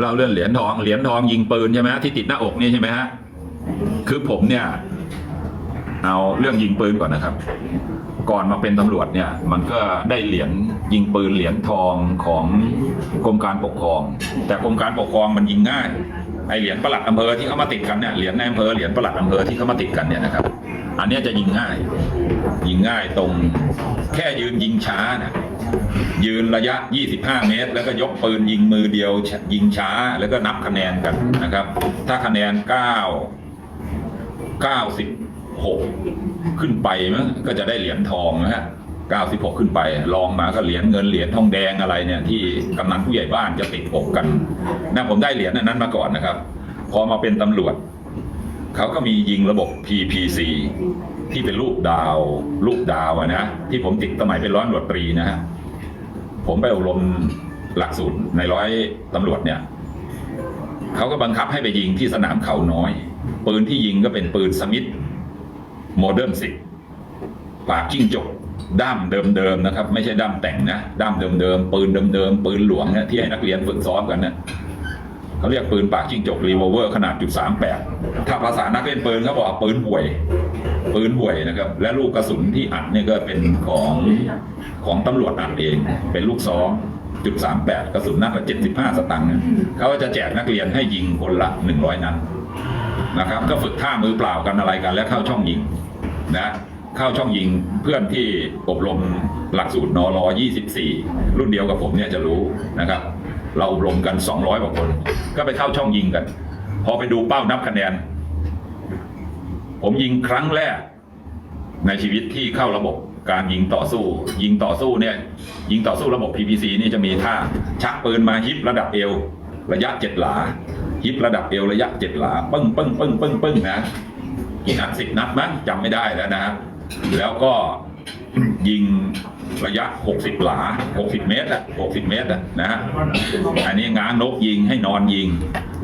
เราเรื่องเหรียญทองเหรียญทองยิงปืนใช่ไหมฮะที่ติดหน้าอกนี่ใช่ไหมฮะคือผมเนี่ย เอาเรื่องยิงปืนก่อนนะครับ ก่อนมาเป็นตำรวจเนี่ย มันก็ได้เหรียญยิงปืนเหรียญทองของกรมการปกครอง แต่กรมการปกครองมันยิงง่ายไอเหรียญประหลัดอำเภอที่เขามาติดกันเนี่ยเหรียญในอำเภอเหรียญประหลัดอำเภอที่เขามาติดกันเนี่ยนะครับ อันนี้จะยิงง่าย ยิงง่ายตรงแค่ยืนยิงช้านะ ยืนระยะ 25 เมตร แล้วก็ยกปืนยิงมือเดียวยิงช้าแล้วก็นับคะแนนกันนะครับ ถ้าคะแนน 9 96 ขึ้นไปมั้งก็จะได้เหรียญทองนะฮะ96 ขึ้นไปลองมาก็เหรียญเงินเหรียญทองแดงอะไรเนี่ยที่กำนันผู้ใหญ่บ้านจะติดอกกันนะผมได้เหรียญนั้นมาก่อนนะครับ พอมาเป็นตำรวจเขาก็มียิงระบบ PPC ที่เป็นรูปดาว รูปดาวนะ ที่ผมติดสมัยเป็นร้อยตำรวจตรีนะฮะ ผมไปอบรมหลักสูตรในร้อยตำรวจเนี่ยเขาก็บังคับให้ไปยิงที่สนามเขาน้อย ปืนที่ยิงก็เป็นปืนสมิธโมเดิร์นสิปากจิ้งจกด้ามเดิมๆนะครับ ไม่ใช่ด้ามแต่งนะด้ามเดิมๆปืนเดิมๆปืนหลวงเนี่ยที่ให้นักเรียนฝึกซ้อมกันเนี่ยเขาเรียกปืนปากจิ้งจกรีโวเวอร์ขนาดจุดสามแปดถ้าภาษานักเล่นปืนเขาบอกปืนห่วย ปืนห่วยนะครับ และลูกกระสุนที่อัดเนี่ยก็เป็นของของตำรวจอัดเอง เป็นลูกซองจุดสามแปดกระสุนนัดละเจ็ดสิบห้าสตังค์เขาจะแจกนักเรียนให้ยิงคนละหนึ่งร้อยนัดนะครับ ก็ฝึกท่ามือเปล่ากันอะไรกัน และเข้าช่องยิงนะเข้าช่องยิงเพื่อนที่อบรมหลักสูตรนอรอ24 รุ่นเดียวกับผมเนี่ยจะรู้นะครับ เราอบรมกัน 200กว่าคน ก็ไปเข้าช่องยิงกัน พอไปดูเป้านับคะแนน ผมยิงครั้งแรก ในชีวิตที่เข้าระบบการยิงต่อสู้ ยิงต่อสู้เนี่ย ยิงต่อสู้ระบบ PPC นี่จะมีท่าชักปืนมาฮิประดับเอว ระยะเจ็ดหลา ฮิประดับเอวระยะเจ็ดหลาปึ้งปึ้งปึ้งปึ้งปึ้งนะกี่นัดสิบนัดมั้งจำไม่ได้แล้วนะแล้วก็ยิงระยะ 60 หลา 60 เมตรอะ60 เมตรอะนะฮะ อันนี้ง้างนกยิงให้นอนยิง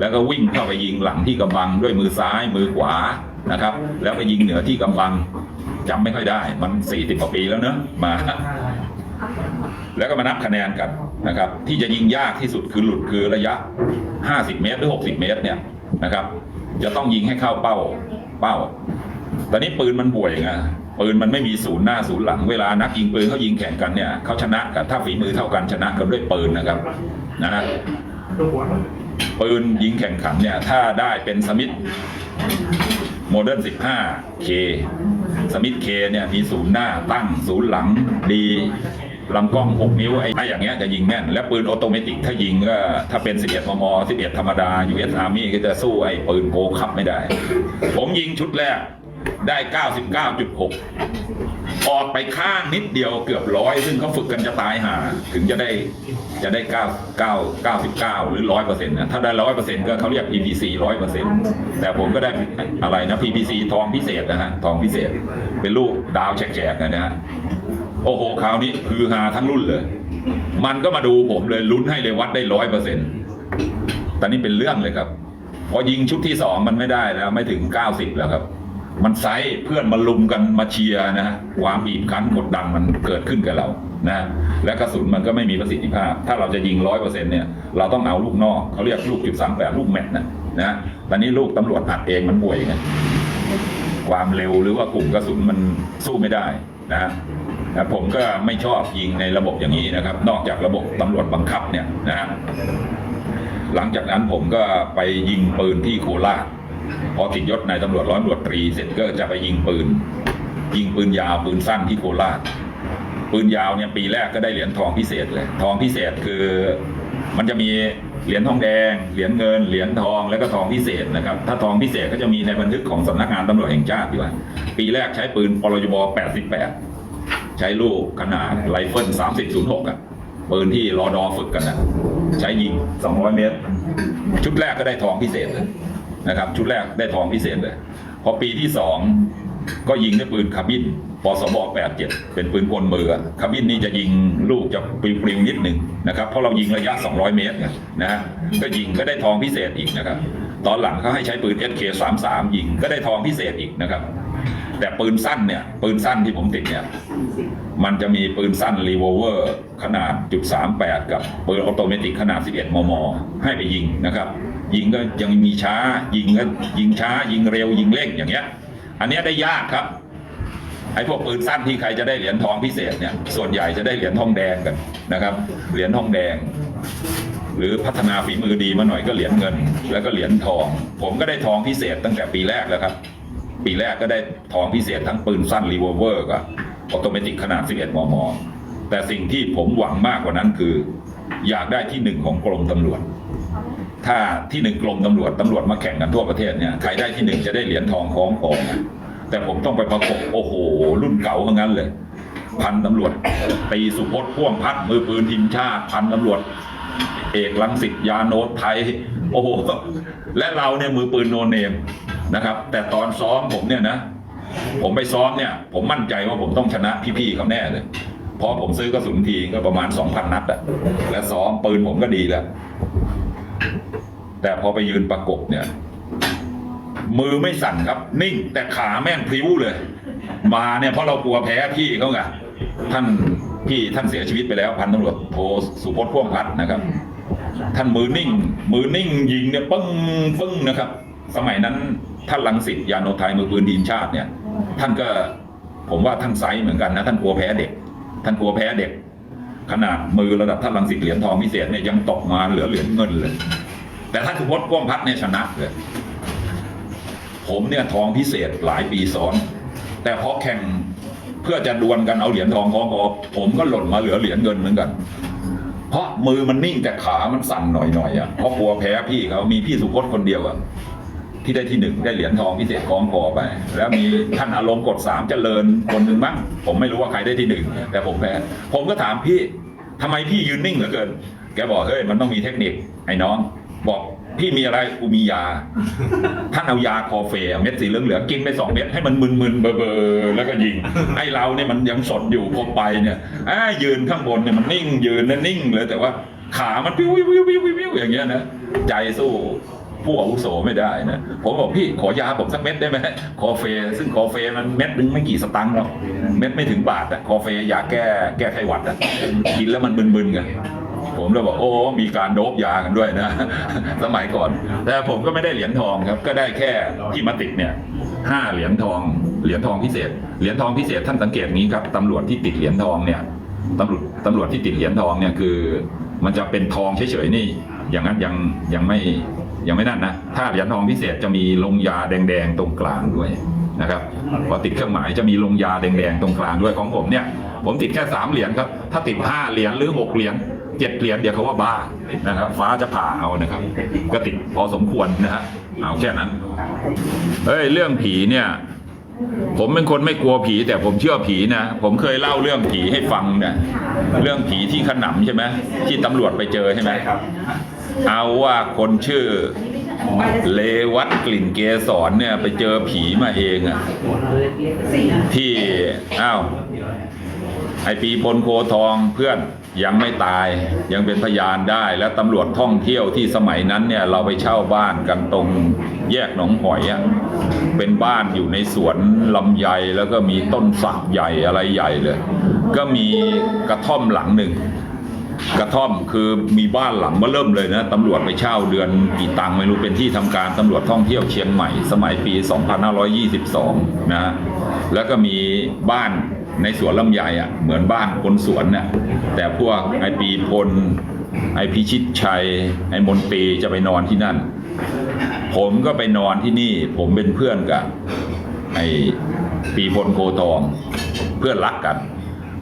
แล้วก็วิ่งเข้าไปยิงหลังที่กำบังด้วยมือซ้ายมือขวา นะครับ แล้วไปยิงเหนือที่กำบังจำไม่ค่อยได้ มัน40กว่าปีแล้วเนอะมา แล้วก็มานับคะแนนกันนะครับ ที่จะยิงยากที่สุดคือหลุดคือระยะ 50 เมตรหรือ 60 เมตรเนี่ยนะครับ จะต้องยิงให้เข้าเป้าเป้า ตอนนี้ปืนมันห่วยไงปืนมันไม่มีศูนย์หน้าศูนย์หลัง เวลานักยิงปืนเขายิงแข่งกันเนี่ยเขาชนะกันถ้าฝีมือเท่ากันชนะกันด้วยปืนนะครับนะฮะปืนยิงแข่งขันเนี่ยถ้าได้เป็นสมิธ โมเดิร์น 15K สมิธ K เนี่ยมีศูนย์หน้าตั้งศูนย์หลังดีลำกล้อง 6 นิ้วไอ้ไอ้อย่างเงี้ยจะยิงแม่น และปืนออโตเมติกถ้ายิงก็ถ้าเป็น 11 มม 11 ธรรมดา US Army ก็จะสู้ไอ้ปืนโกคับไม่ได้ ผมยิงชุดแรกได้ 99.6 ออกไปข้างนิดเดียวเกือบร้อย ซึ่งเขาฝึกกันจะตายหา ถึงจะได้ จะได้ 9 9 99 หรือ 100%นะถ้าได้ 100%ก็เขาเรียก PPC 100%แต่ผมก็ได้อะไรนะ PPC ทองพิเศษนะฮะทองพิเศษ เป็นลูกดาวแฉกๆนะฮะโอ้โหคราวนี้คือฮาทั้งรุ่นเลย มันก็มาดูผมเลยลุ้นให้เลยวัดได้ร้อยเปอร์เซ็นต์ตอนนี้เป็นเรื่องเลยครับ พอยิงชุดที่สองมันไม่ได้แล้วไม่ถึงเก้าสิบแล้วครับ มันไซส์เพื่อนมาลุมกันมาเชียร์นะฮะความบีบคั้นกดดันมันเกิดขึ้นกับเรานะและกระสุนมันก็ไม่มีประสิทธิภาพ ถ้าเราจะยิงร้อยเปอร์เซ็นต์เนี่ยเราต้องเอาลูกนอกเขาเรียกลูกจุดสามแปดลูกแมทนะนะตอนนี้ลูกตำรวจอัดเองมันป่วยไงความเร็วหรือว่ากลุ่มกระสุนมันสู้ไม่ได้นะฮะนะผมก็ไม่ชอบยิงในระบบอย่างนี้นะครับ นอกจากระบบตำรวจบังคับเนี่ยนะฮะหลังจากนั้นผมก็ไปยิงปืนที่โคราช พอติดยศนายตำรวจร้อยตำรวจตรีเสร็จก็จะไปยิงปืน ยิงปืนยาวปืนสั้นที่โคราชปืนยาวเนี่ยปีแรกก็ได้เหรียญทองพิเศษเลย ทองพิเศษคือมันจะมีเหรียญทองแดง เหรียญเงิน เหรียญทอง แล้วก็ทองพิเศษนะครับ ถ้าทองพิเศษก็จะมีในบันทึกของสำนักงานตำรวจแห่งชาติอยู่ว่า ปีแรกใช้ปืนปรยบ88 ใช้ลูกขนาดไรเฟิล3006อะ ปืนที่รอดอฝึกกันนะใช้ยิง 200 เมตร ชุดแรกก็ได้ทองพิเศษเลย นะครับชุดแรกได้ทองพิเศษเลย พอปีที่สองก็ยิงด้วยปืนคาบินปสบ87 เป็นปืนกลมืออคาบินนี่จะยิงลูกจะปลิวๆนิดหนึ่งนะครับเพราะเรายิงระยะ 200 เมตรไงนะฮะก็ยิงก็ได้ทองพิเศษอีกนะครับตอนหลังเขาให้ใช้ปืน SK33 ยิงก็ได้ทองพิเศษอีกนะครับ แต่ปืนสั้นเนี่ย ปืนสั้นที่ผมติดเนี่ย มันจะมีปืนสั้นรีโวเวอร์ขนาดจุด38 กับปืนออโตเมติกขนาด 11 มม ให้ไปยิงนะครับ ยิงก็ยังมีช้า ยิงก็ยิงช้า ยิงเร็วยิงเร่งอย่างเงี้ย อันเนี้ยได้ยากครับไอ้พวกปืนสั้นที่ใครจะได้เหรียญทองพิเศษเนี่ยส่วนใหญ่จะได้เหรียญทองแดงกันนะครับ เหรียญทองแดง หรือพัฒนาฝีมือดีมาหน่อยก็เหรียญเงิน แล้วก็เหรียญทอง ผมก็ได้ทองพิเศษตั้งแต่ปีแรกแล้วครับ ปีแรกก็ได้ทองพิเศษทั้งปืนสั้นรีเวอร์กับออโตเมติกขนาด 11 มม แต่สิ่งที่ผมหวังมากกว่านั้นคือ อยากได้ที่หนึ่งของกรมตำรวจ ถ้าที่หนึ่งกรมตำรวจตำรวจมาแข่งกันทั่วประเทศเนี่ยใครได้ที่หนึ่งจะได้เหรียญทองคล้องคอแต่ผมต้องไปประกบโอ้โห รุ่นเก่าทั้งนั้นเลย พันตำรวจตีสุพจน์พ่วงพัดมือปืนทีมชาติ พันตำรวจ เอกลังสิตยาโนตไทย โอ้โห และเราเนี่ยมือปืนโนเนมนะครับ แต่ตอนซ้อมผมเนี่ยนะ ผมไปซ้อมเนี่ย ผมมั่นใจว่าผมต้องชนะพี่ๆเขาแน่เลยเพราะผมซื้อกระสุนทีก็ประมาณ2,000นัดอะและซ้อมปืนผมก็ดีแล้ว แต่พอไปยืนประกบเนี่ย มือไม่สั่นครับ นิ่งแต่ขาแม่งพลิ้วเลย มาเนี่ยเพราะเรากลัวแพ้พี่เขาไงท่านพี่ท่านเสียชีวิตไปแล้วพันตำรวจโทสุพจน์พ่วงพัฒนะครับ ท่านมือนิ่ง มือนิ่งยิงเนี่ยปึ้งปึ้งนะครับ สมัยนั้นท่านลังสิตยานโนไทยมือปืนทีมชาติเนี่ย ท่านก็ผมว่าท่านไซส์เหมือนกันนะ ท่านกลัวแพ้เด็ก ท่านกลัวแพ้เด็ก ขนาดมือระดับท่านลังสิตเหรียญทองพิเศษเนี่ยยังตกมาเหลือเหรียญเงินเลย แต่ท่านสุพจน์พ่วงพัฒเนี่ยชนะเลยผมเนี่ยทองพิเศษหลายปีซ้อน แต่พอแข่งเพื่อจะดวลกันเอาเหรียญทองของคอผมก็หล่นมาเหลือเหรียญเงินเหมือนกัน เพราะมือมันนิ่งแต่ขามันสั่นหน่อยๆอะเพราะกลัวแพ้พี่เขามีพี่สุพจน์คนเดียวอะที่ได้ที่หนึ่งได้เหรียญทองพิเศษคล้องคอไป แล้วมีท่านอารมณ์กดสามเจริญคนหนึ่งมั้งผมไม่รู้ว่าใครได้ที่หนึ่งแต่ผมแพ้ผมก็ถามพี่ทำไมพี่ยืนนิ่งเหลือเกิน แกบอกเฮ้ยมันต้องมีเทคนิคไอ้น้อง บอกพี่มีอะไรกูมียา ท่านเอายาคอเฟ่เม็ดสีเหลืองๆกินไปสองเม็ดให้มันมึนๆเบอร์ๆแล้วก็ยิงไอ้เราเนี่ยมันยังสดอยู่พอไปเนี่ยอ้ายืนข้างบนเนี่ยมันนิ่งยืนนะนิ่งเลยแต่ว่าขามันปิ้ววิววิววิววิวอย่างเงี้ยนะใจสู้ผู้อาวุโสไม่ได้นะผมบอกพี่ขอยาผมสักเม็ดได้ไหมคอเฟซึ่งคอเฟมันเม็ดนึงไม่กี่สตังค์หรอกเม็ดไม่ถึงบาทอะคอเฟยาแก้แก้ไขหวัดอะกินแล้วมันมึนๆกัน ผมเลยบอกโอ้มีการโดบยากันด้วยนะ สมัยก่อน แต่ผมก็ไม่ได้เหรียญทองครับ ก็ได้แค่ที่มาติดเนี่ยห้าเหรียญทอง เหรียญทองพิเศษ เหรียญทองพิเศษท่านสังเกตนี้ครับตำรวจที่ติดเหรียญทองเนี่ยตำรวจตำรวจที่ติดเหรียญทองเนี่ยคือ มันจะเป็นทองเฉยๆนี่ อย่างนั้นยังยังไม่ยังไม่นั่นนะ ถ้าเหรียญทองพิเศษจะมีลงยาแดงๆตรงกลางด้วยนะครับพอติดเครื่องหมายจะมีลงยาแดงๆตรงกลางด้วยของผมเนี่ย ผมติดแค่สามเหรียญครับ ถ้าติดห้าเหรียญหรือหกเหรียญ เจ็ดเหรียญเดี๋ยวเขาว่าบ้านะครับ ฟ้าจะผ่าเอานะครับ ก็ติดพอสมควรนะฮะเอาแค่นั้นเฮ้ยเรื่องผีเนี่ยผมเป็นคนไม่กลัวผี แต่ผมเชื่อผีนะ ผมเคยเล่าเรื่องผีให้ฟังเนี่ยเรื่องผีที่ขนำใช่ไหมที่ตำรวจไปเจอใช่ไหมครับเอาว่าคนชื่อเลวัตกลิ่นเกสรเนี่ย ไปเจอผีมาเองอะที่อ้าว ไอปีพลโคทองเพื่อนยังไม่ตายยังเป็นพยานได้ และตำรวจท่องเที่ยวที่สมัยนั้นเนี่ยเราไปเช่าบ้านกันตรงแยกหนองหอยอะเป็นบ้านอยู่ในสวนลำไยแล้วก็มีต้นสักใหญ่อะไรใหญ่เลย ก็มีกระท่อมหลังหนึ่ง กระท่อมคือมีบ้านหลังมาเริ่มเลยนะตำรวจไปเช่าเดือนกี่ตังค์ไม่รู้เป็นที่ทำการตำรวจท่องเที่ยวเชียงใหม่ สมัยปี 2522 นะแล้วก็มีบ้าน ในสวนลำไยอะเหมือนบ้านคนสวนน่ะแต่พวกไอปีพล ไอพิชิตชัย ไอมนตรีจะไปนอนที่นั่น ผมก็ไปนอนที่นี่ ผมเป็นเพื่อนกับไอปีพลโคทอง เพื่อนรักกัน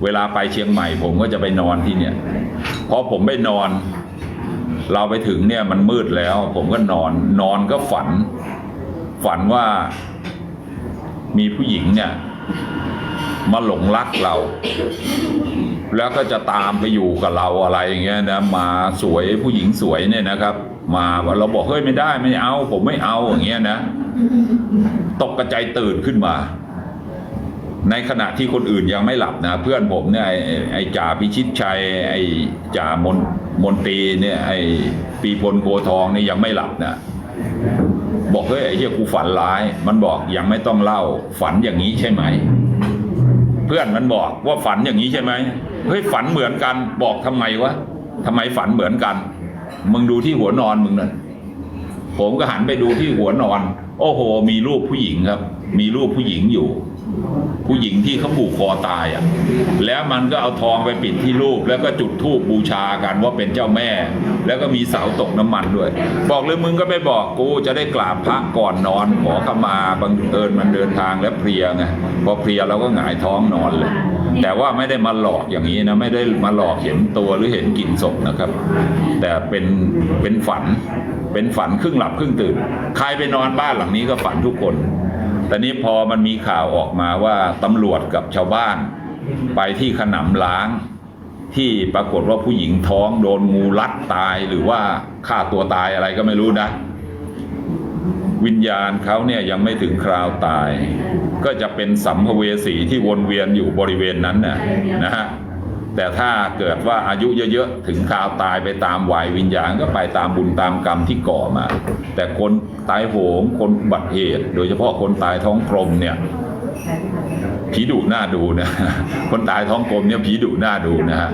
เวลาไปเชียงใหม่ ผมก็จะไปนอนที่เนี่ยพอผมไปนอน เราไปถึงเนี่ยมันมืดแล้ว ผมก็นอน นอนก็ฝัน ฝันว่ามีผู้หญิงเนี่ย มาหลงรักเรา แล้วก็จะตามไปอยู่กับเราอะไรอย่างเงี้ยนะมาสวยผู้หญิงสวยเนี่ยนะครับ มาเราบอกเฮ้ยไม่ได้ไม่เอา ผมไม่เอาอย่างเงี้ยนะตกกระใจตื่นขึ้นมา ในขณะที่คนอื่นยังไม่หลับนะ เพื่อนผมเนี่ยไอ้ไอจ่าพิชิตชัย ไอ้จ่ามนมนตีเนี่ยไอ้ปีพลโกทองเนี่ยยังไม่หลับนะบอกเฮ้ยไอ้เหี้ยกูฝันร้าย มันบอกยังไม่ต้องเล่าฝันอย่างนี้ใช่ไหม เพื่อนมันบอกว่าฝันอย่างนี้ใช่ไหมเฮ้ยฝันเหมือนกันบอกทำไมวะทำไมฝันเหมือนกัน มึงดูที่หัวนอนมึงนั่นผมก็หันไปดูที่หัวนอน โอ้โห มีรูปผู้หญิงครับ มีรูปผู้หญิงอยู่ ผู้หญิงที่เขาผูกคอตายอะแล้วมันก็เอาทองไปปิดที่รูป แล้วก็จุดธูปบูชากันว่าเป็นเจ้าแม่ แล้วก็มีเสาตกน้ำมันด้วย บอกเลยมึงก็ไม่บอกกูจะได้กราบพระก่อนนอนขอขมาบังเอิญมันเดินทางและเพลียไงพอเพลียเราก็หงายท้องนอนเลย แต่ว่าไม่ได้มาหลอกอย่างนี้นะไม่ได้มาหลอกเห็นตัวหรือเห็นกลิ่นศพนะครับ แต่เป็นเป็นฝันเป็นฝันครึ่งหลับครึ่งตื่น ใครไปนอนบ้านหลังนี้ก็ฝันทุกคน แต่นี้พอมันมีข่าวออกมาว่าตำรวจกับชาวบ้าน ไปที่ขนำล้าง ที่ปรากฏว่าผู้หญิงท้องโดนงูรัดตายหรือว่าฆ่าตัวตายอะไรก็ไม่รู้นะ วิญญาณเขาเนี่ยยังไม่ถึงคราวตาย ก็จะเป็นสัมภเวสีที่วนเวียนอยู่บริเวณนั้นน่ะนะฮะ แต่ถ้าเกิดว่าอายุเยอะๆ ถึงคราวตายไปตามวัยวิญญาณก็ไปตามบุญตามกรรมที่ก่อมา แต่คนตายโหง คนบัติเหตุ โดยเฉพาะคนตายท้องกลมเนี่ยผีดุหน้าดูนะ คนตายท้องกลมเนี่ยผีดุหน้าดูนะฮะ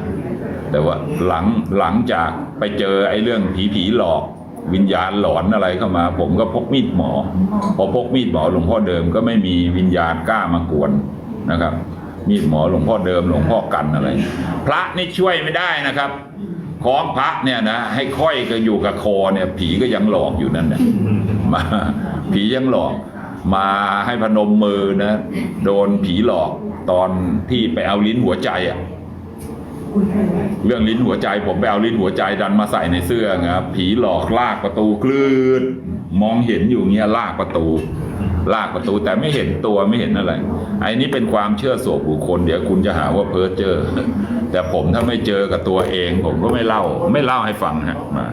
แต่ว่าหลังหลังจากไปเจอไอ้เรื่องผีผีหลอกวิญญาณหลอนอะไรเข้ามา ผมก็พกมีดหมอ พอพกมีดหมอหลวงพ่อเดิมก็ไม่มีวิญญาณกล้ามากวนนะครับ มีดหมอหลวงพ่อเดิมหลวงพ่อกันอะไร พระนี่ช่วยไม่ได้นะครับของพระเนี่ยนะให้ค่อยก็อยู่กับคอเนี่ย ผีก็ยังหลอกอยู่นั่นเนี่ยมาผียังหลอก มาให้พนมมือนะ โดนผีหลอกตอนที่ไปเอาลิ้นหัวใจอะเรื่องลิ้นหัวใจ ผมไปเอาลิ้นหัวใจดันมาใส่ในเสื้อครับผีหลอกลากประตูคลืด มองเห็นอยู่เงี้ยลากประตู ลากประตูแต่ไม่เห็นตัวไม่เห็นอะไรไอ้นี้เป็นความเชื่อส่วนบุคคล เดี๋ยวคุณจะหาว่าเพ้อเจอ แต่ผมถ้าไม่เจอกับตัวเอง ผมก็ไม่เล่า ไม่เล่าให้ฟังฮะมา